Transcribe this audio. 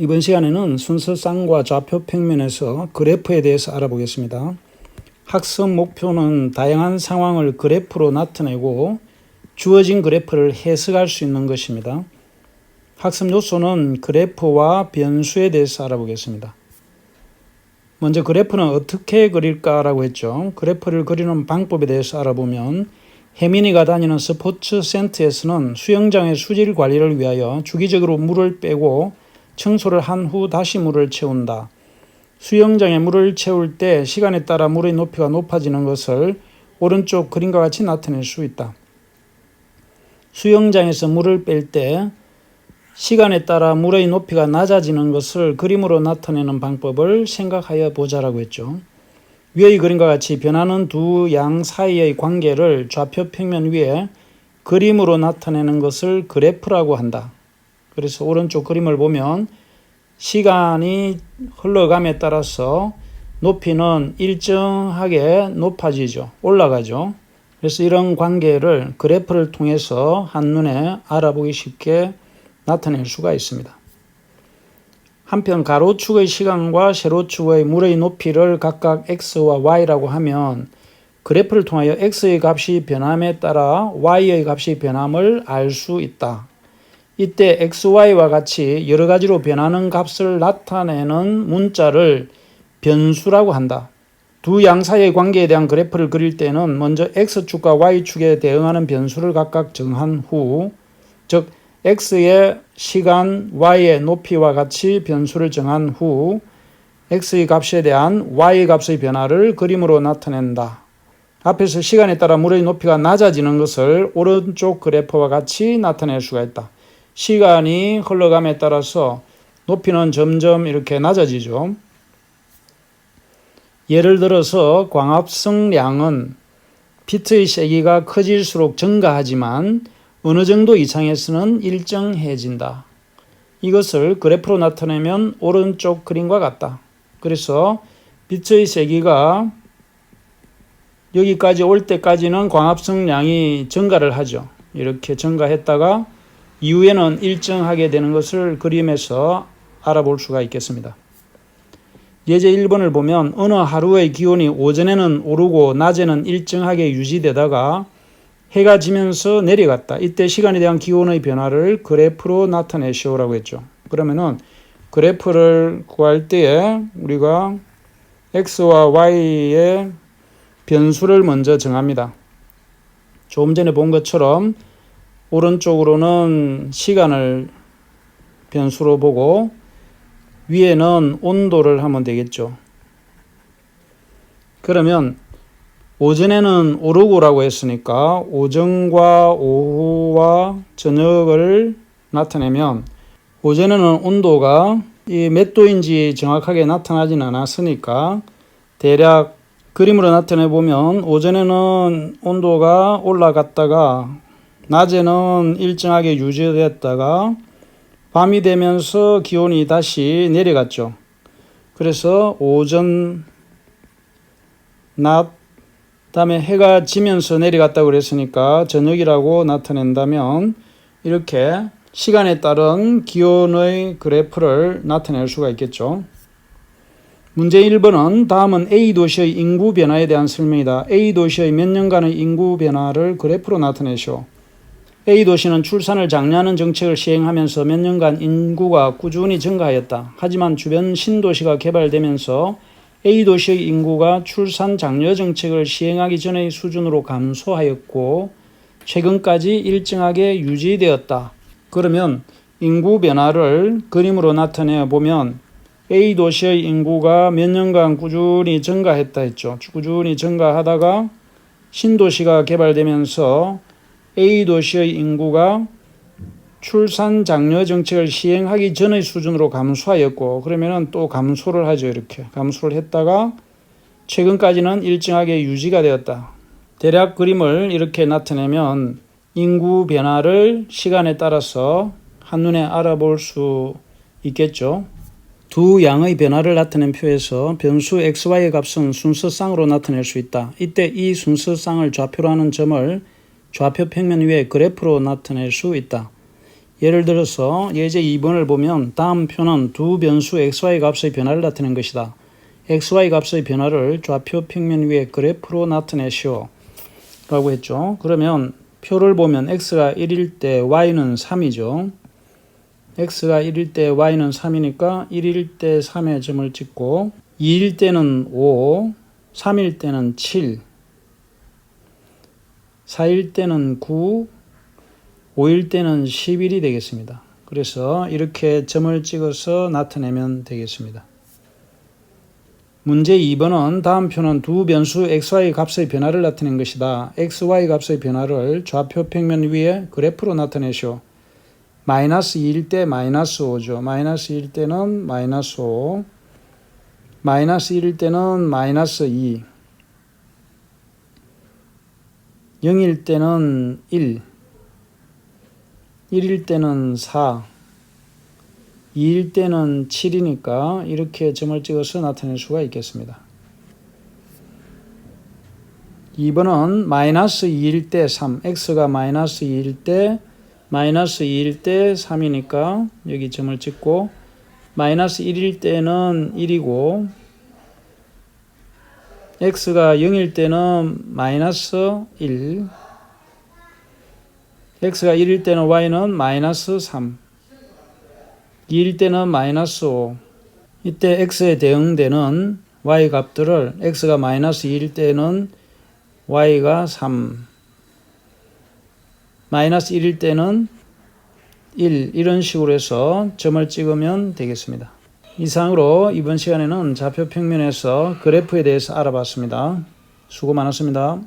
이번 시간에는 순서쌍과 좌표 평면에서 그래프에 대해서 알아보겠습니다. 학습 목표는 다양한 상황을 그래프로 나타내고 주어진 그래프를 해석할 수 있는 것입니다. 학습 요소는 그래프와 변수에 대해서 알아보겠습니다. 먼저 그래프는 어떻게 그릴까라고 했죠. 그래프를 그리는 방법에 대해서 알아보면 혜민이가 다니는 스포츠 센터에서는 수영장의 수질 관리를 위하여 주기적으로 물을 빼고 청소를 한 후 다시 물을 채운다. 수영장에 물을 채울 때 시간에 따라 물의 높이가 높아지는 것을 오른쪽 그림과 같이 나타낼 수 있다. 수영장에서 물을 뺄 때 시간에 따라 물의 높이가 낮아지는 것을 그림으로 나타내는 방법을 생각하여 보자라고 했죠. 위의 그림과 같이 변하는 두 양 사이의 관계를 좌표 평면 위에 그림으로 나타내는 것을 그래프라고 한다. 그래서 오른쪽 그림을 보면 시간이 흘러감에 따라서 높이는 일정하게 높아지죠. 올라가죠. 그래서 이런 관계를 그래프를 통해서 한눈에 알아보기 쉽게 나타낼 수가 있습니다. 한편 가로축의 시간과 세로축의 물의 높이를 각각 x와 y라고 하면 그래프를 통하여 x의 값이 변함에 따라 y의 값이 변함을 알 수 있다. 이때 xy와 같이 여러 가지로 변하는 값을 나타내는 문자를 변수라고 한다. 두 양 사이의 관계에 대한 그래프를 그릴 때는 먼저 x축과 y축에 대응하는 변수를 각각 정한 후, 즉 x의 시간, y의 높이와 같이 변수를 정한 후 x의 값에 대한 y의 값의 변화를 그림으로 나타낸다. 앞에서 시간에 따라 물의 높이가 낮아지는 것을 오른쪽 그래프와 같이 나타낼 수가 있다. 시간이 흘러감에 따라서 높이는 점점 이렇게 낮아지죠. 예를 들어서 광합성량은 비트의 세기가 커질수록 증가하지만 어느 정도 이상에서는 일정해진다. 이것을 그래프로 나타내면 오른쪽 그림과 같다. 그래서 비트의 세기가 여기까지 올 때까지는 광합성량이 증가를 하죠. 이렇게 증가했다가 이후에는 일정하게 되는 것을 그림에서 알아볼 수가 있겠습니다. 예제 1번을 보면 어느 하루의 기온이 오전에는 오르고 낮에는 일정하게 유지되다가 해가 지면서 내려갔다. 이때 시간에 대한 기온의 변화를 그래프로 나타내시오라고 했죠. 그러면은 그래프를 구할 때에 우리가 x와 y의 변수를 먼저 정합니다. 조금 전에 본 것처럼 오른쪽으로는 시간을 변수로 보고 위에는 온도를 하면 되겠죠. 그러면 오전에는 오르고라고 했으니까 오전과 오후와 저녁을 나타내면 오전에는 온도가 몇 도인지 정확하게 나타나진 않았으니까 대략 그림으로 나타내 보면 오전에는 온도가 올라갔다가 낮에는 일정하게 유지됐다가 밤이 되면서 기온이 다시 내려갔죠. 그래서 오전, 낮, 다음에 해가 지면서 내려갔다고 그랬으니까 저녁이라고 나타낸다면 이렇게 시간에 따른 기온의 그래프를 나타낼 수가 있겠죠. 문제 1번은 다음은 A 도시의 인구 변화에 대한 설명이다. A 도시의 몇 년간의 인구 변화를 그래프로 나타내시오. A 도시는 출산을 장려하는 정책을 시행하면서 몇 년간 인구가 꾸준히 증가하였다. 하지만 주변 신도시가 개발되면서 A 도시의 인구가 출산 장려 정책을 시행하기 전의 수준으로 감소하였고 최근까지 일정하게 유지되었다. 그러면 인구 변화를 그림으로 나타내 보면 A 도시의 인구가 몇 년간 꾸준히 증가했다 했죠. 꾸준히 증가하다가 신도시가 개발되면서 A 도시의 인구가 출산 장려 정책을 시행하기 전의 수준으로 감소하였고 그러면은 또 감소를 하죠 이렇게 감소를 했다가 최근까지는 일정하게 유지가 되었다. 대략 그림을 이렇게 나타내면 인구 변화를 시간에 따라서 한눈에 알아볼 수 있겠죠. 두 양의 변화를 나타낸 표에서 변수 xy의 값은 순서쌍으로 나타낼 수 있다. 이때 이 순서쌍을 좌표로 하는 점을 좌표 평면 위에 그래프로 나타낼 수 있다. 예를 들어서 예제 2번을 보면 다음 표는 두 변수 xy 값의 변화를 나타낸 것이다. xy 값의 변화를 좌표 평면 위에 그래프로 나타내시오. 라고 했죠. 그러면 표를 보면 x가 1일 때 y는 3이죠. x가 1일 때 y는 3이니까 1일 때 3의 점을 찍고 2일 때는 5, 3일 때는 7, 4일 때는 9, 5일 때는 10일이 되겠습니다. 그래서 이렇게 점을 찍어서 나타내면 되겠습니다. 문제 2번은 다음 표는 두 변수 xy 값의 변화를 나타낸 것이다. xy 값의 변화를 좌표 평면 위에 그래프로 나타내시오. 마이너스 2일 때 마이너스 5죠. 마이너스 1일 때는 마이너스 5, 마이너스 1일 때는 마이너스 2, 0일 때는 1, 1일 때는 4, 2일 때는 7이니까 이렇게 점을 찍어서 나타낼 수가 있겠습니다. 2번은 마이너스 2일 때 3, x가 마이너스 2일 때 마이너스 2일 때 3이니까 여기 점을 찍고 마이너스 1일 때는 1이고 x가 0일 때는 마이너스 1 x가 1일 때는 y는 마이너스 3 2일 때는 마이너스 5 이때 x에 대응되는 y 값들을 x가 마이너스 2일 때는 y가 3 마이너스 1일 때는 1 이런 식으로 해서 점을 찍으면 되겠습니다. 이상으로 이번 시간에는 좌표 평면에서 그래프에 대해서 알아봤습니다. 수고 많았습니다.